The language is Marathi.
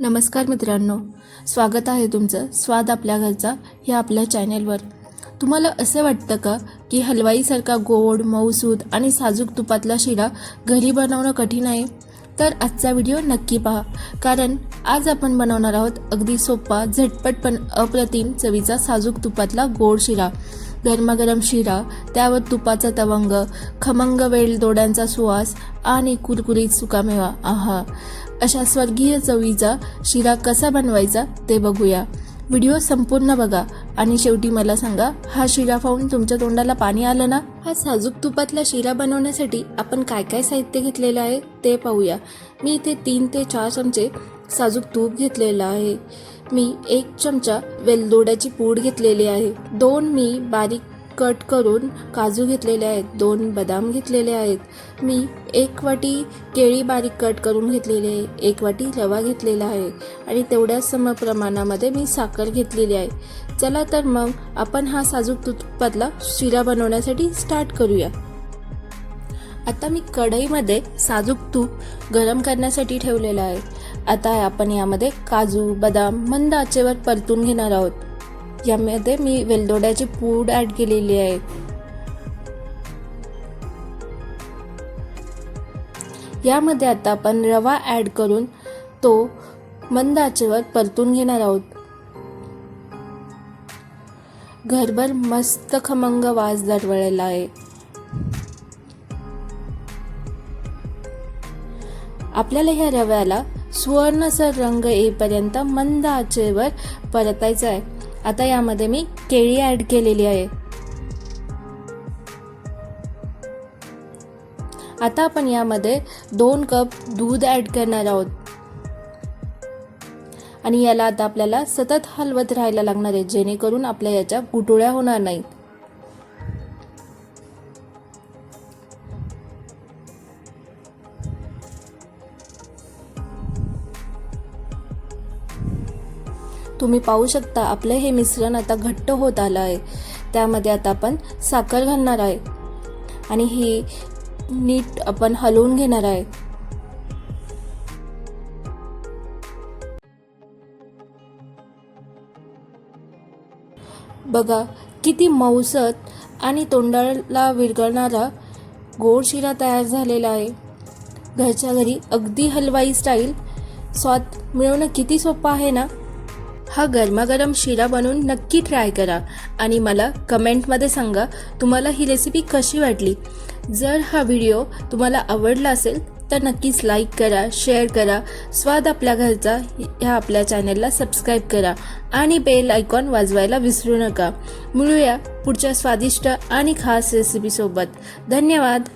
नमस्कार मित्रांनो स्वागत आहे तुमचं स्वाद आपल्या घरचा ह्या आपल्या चॅनेलवर. तुम्हाला असं वाटतं का की हलवाईसारखा गोड मऊसूद आणि साजूक तुपातला शिरा घरी बनवणं कठीण आहे? तर आजचा व्हिडिओ नक्की पहा कारण आज आपण बनवणार आहोत अगदी सोपा झटपट पण अप्रतिम चवीचा साजूक तुपातला गोड शिरा. गरमागरम शिरा त्यावर तुपाचा तवंग खमंग वेल दोड्यांचा सुवास आणि कुरकुरीत सुकामेवा. आहा! अशा स्वर्गीय चवीचा शिरा कसा बनवायचा ते बघूया. व्हिडिओ संपूर्ण बघा. आणि शेवटी मला सांगा हा शिरा पाहून तुमच्या तोंडाला पाणी आलं ना? हा साजूक तुपातला शिरा बनवण्यासाठी आपण काय काय साहित्य घेतलेलं आहे ते पाहूया. मी इथे तीन ते चार चमचे साजूक तूप घेतलेलं आहे. मी एक चमचा वेलदोड्याची पूड घेतलेली आहे. दोन मी बारीक कट करून काजू घेतलेले आहेत दोन बदाम घेतलेले आहेत. मी एक वाटी केळी बारीक कट करून घेतलेली आहे एक वाटी रवा घेतलेला आहे आणि तेवढ्याच सम प्रमाणामध्ये मी साखर घेतलेली आहे. चला तर मग आपण हा साजूक तुपातला शिरा बनवण्यासाठी स्टार्ट करूया. आता मी कढईमध्ये साजूक तूप गरम करण्यासाठी ठेवलेलं आहे. आता आपण यामध्ये काजू बदाम मंद आचेवर परतून घेणार आहोत. यामध्ये मी वेलदोड्याची पूड ॲड केलेली आहे. यामध्ये आता आपण रवा ॲड करून तो मंद आचेवर परतून घेणार आहोत. घरभर मस्त खमंग वास दरवळलेला आहे. आपल्याला ह्या रव्याला सुवर्णसर रंग येईपर्यंत मंद आचेवर परतायचं आहे. आता यामध्ये मी केळी ॲड केलेली आहे. आता आपण यामध्ये दोन कप दूध ॲड करणार आहोत. आणि याला आता आपल्याला सतत हलवत राहायला लागणार आहे जेणेकरून आपल्या याच्या गुटुळ्या होणार नाहीत. तुम्ही पाहू शकता आपलं हे मिश्रण आता घट्ट होत आलं आहे. त्यामध्ये आता आपण साखर घालणार आहे. आणि हे नीट आपण हलवून घेणार आहे. बघा किती मऊसत आणि तोंडाला विरघळणारा गोड शिरा तयार झालेला आहे. घरच्या घरी अगदी हलवाई स्टाईल स्वाद मिळवणं किती सोपं आहे ना? हा गरमागरम शिरा बनवून नक्की ट्राय करा. आणि मला कमेंटमध्ये सांगा तुम्हाला ही रेसिपी कशी वाटली? जर हा व्हिडिओ तुम्हाला आवडला असेल तर नक्कीच लाईक करा शेअर करा. स्वाद आपल्या घरचा ह्या आपल्या चॅनलला सबस्क्राईब करा. आणि बेल आयकॉन वाजवायला विसरू नका. मिळूया पुढच्या स्वादिष्ट आणि खास रेसिपीसोबत धन्यवाद!